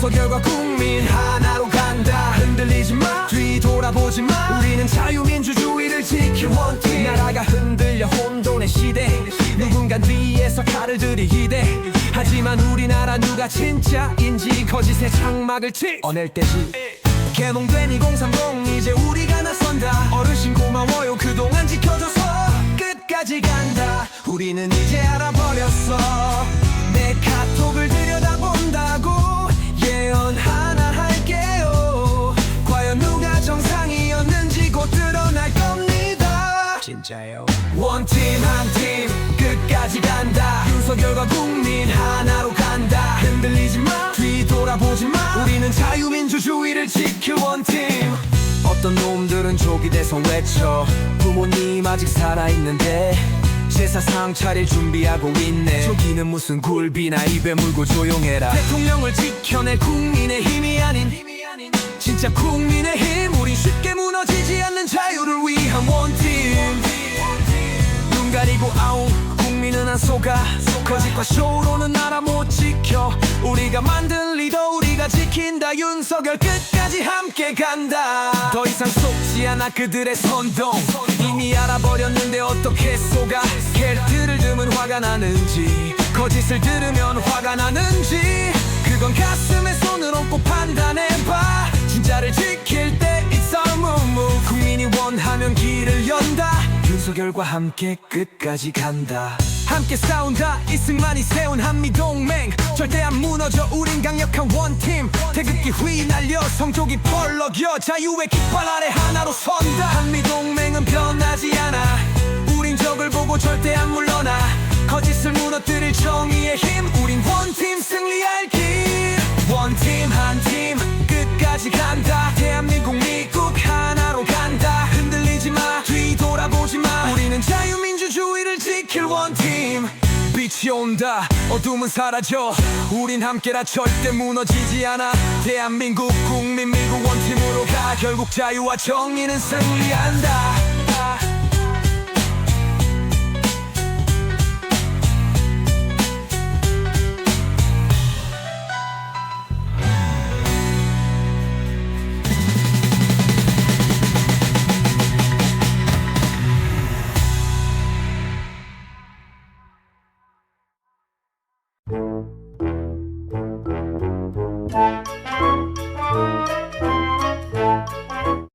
윤석열과 국민 하나로 간다. 흔들리지 마. 뒤돌아보지 마 우리는 자유민주주의를 지킬 원팀 나라가 흔들려 혼돈의 시대. 누군가 뒤에서 칼을 들이기대. 하지만 우리나라 누가 진짜인지 거짓의 장막을 칠어낼 때지. 개몽된 2030 이제 우리가 나선다. 어르신 고마워요. 그동안 지켜줘서 끝까지 간다. 우리는 이제 원팀 한 팀 끝까지 간다. 윤석열과 국민 하나로 간다. 흔들리지 마 뒤돌아보지 마. 우리는 자유민주주의를 지킬 원팀. 어떤 놈들은 조기 대선 외쳐. 부모님 아직 살아있는데 제사상 차릴 준비하고 있네. 저기는 무슨 굴비나 입에 물고 조용해라. 대통령을 지켜낼 국민의 힘이 아닌 진짜 국민 속아. 거짓과 쇼로는 나라 못 지켜. 우리가 만든 리더 우리가 지킨다. 윤석열 끝까지 함께 간다. 더 이상 속지 않아 그들의 선동. 이미 알아버렸는데 어떻게 속아? 캐릭터를 들으면 화가 나는지 거짓을 들으면 화가 나는지. 그건 가슴에 손을 얹고 판단해봐. 진짜를 지킬 때 It's our move 국민이 원하면 길을 연 다 윤석열과 함께 끝까지 간다. 함께 싸운다. 이승만이 세운 한미동맹. 절대 안 무너져 우린 강력한 원팀. 태극기 휘날려 성족이 펄럭여 자유의 깃발 아래 하나로 선다. 한미동맹은 변하지 않아. 우린 적을 보고 절대 안 물러나. 거짓을 무너뜨릴 정의의 힘. 우린 원팀 승리할 길. 원팀 한 팀 끝까지 간다. 대한민국 원팀. 빛이 온다. 어둠은 사라져. 우린 함께라. 절대 무너지지 않아. 대한민국 국민 밀고 원팀으로 가. 결국 자유와 정의는 승리한다